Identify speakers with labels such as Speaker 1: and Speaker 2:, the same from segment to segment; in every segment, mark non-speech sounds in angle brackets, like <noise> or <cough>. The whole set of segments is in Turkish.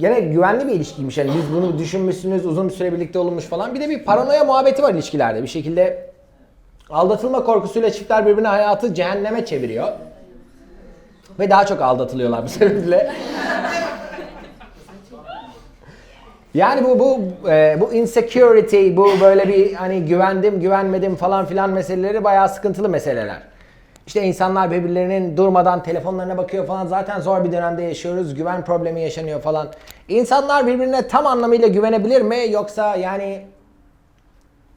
Speaker 1: Gene güvenli bir ilişkiymiş. Yani biz bunu düşünmüşsünüz, uzun bir süre birlikte olunmuş falan. Bir de bir paranoya muhabbeti var ilişkilerde. Bir şekilde aldatılma korkusuyla çiftler birbirine hayatı cehenneme çeviriyor. Ve daha çok aldatılıyorlar bu <laughs> sebeple. Yani bu bu e, bu insecurity, bu böyle bir hani güvendim, güvenmedim falan filan meseleleri bayağı sıkıntılı meseleler. İşte insanlar birbirlerinin durmadan telefonlarına bakıyor falan. Zaten zor bir dönemde yaşıyoruz. Güven problemi yaşanıyor falan. İnsanlar birbirine tam anlamıyla güvenebilir mi? Yoksa yani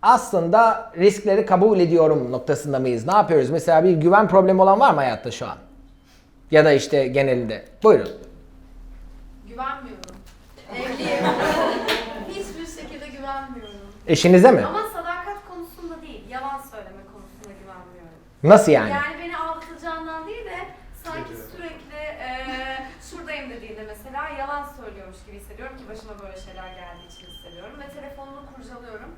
Speaker 1: aslında riskleri kabul ediyorum noktasında mıyız? Ne yapıyoruz? Mesela bir güven problemi olan var mı hayatta şu an? Ya da işte genelinde. Buyurun.
Speaker 2: Güvenmiyorum. Evliyim. <laughs> Hiçbir şekilde güvenmiyorum.
Speaker 1: Eşinize mi?
Speaker 2: Ama sadakat konusunda değil, yalan söyleme konusunda güvenmiyorum.
Speaker 1: Nasıl yani?
Speaker 2: Yani beni aldatacağından değil de sanki sürekli eee şuradayım dediğinde mesela yalan söylüyormuş gibi hissediyorum ki başıma böyle şeyler geldiği için hissediyorum ve telefonunu kurcalıyorum.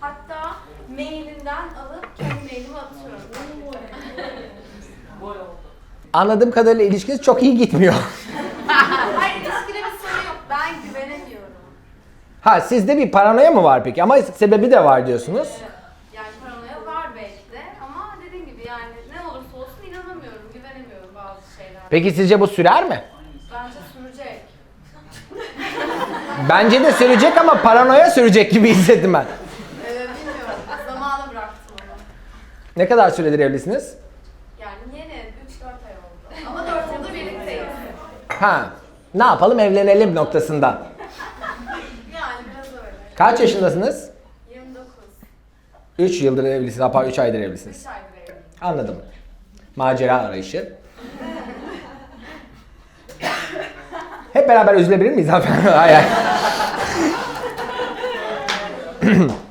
Speaker 2: Hatta mailinden alıp kendi mailimi atıyorum.
Speaker 1: Anladığım kadarıyla ilişkiniz çok iyi gitmiyor. <laughs>
Speaker 2: Hayır ilişkide bir sorun yok. Ben güvenemiyorum.
Speaker 1: ha sizde bir paranoya mı var peki? Ama sebebi de var diyorsunuz.
Speaker 2: Yani paranoya var belki de ama dediğim gibi yani ne olursa olsun inanamıyorum, güvenemiyorum bazı şeyler.
Speaker 1: Peki sizce bu sürer mi?
Speaker 2: Bence sürecek. <laughs>
Speaker 1: Bence de sürecek ama paranoya sürecek gibi hissettim ben.
Speaker 2: Ee, bilmiyorum. Zamana bıraktım onu.
Speaker 1: Ne kadar süredir evlisiniz?
Speaker 2: Yani yeni 3-4 ay oldu. Ama 4 yıldır birlikteyiz.
Speaker 1: Ha. Ne yapalım evlenelim noktasında.
Speaker 2: Yani biraz öyle.
Speaker 1: Kaç yaşındasınız?
Speaker 2: 29.
Speaker 1: 3 yıldır evlisiniz. Hatta 3 aydır evlisiniz.
Speaker 2: 3 aydır evliyim.
Speaker 1: Anladım. Macera arayışı. Hep beraber üzülebilir miyiz hayır. <clears throat>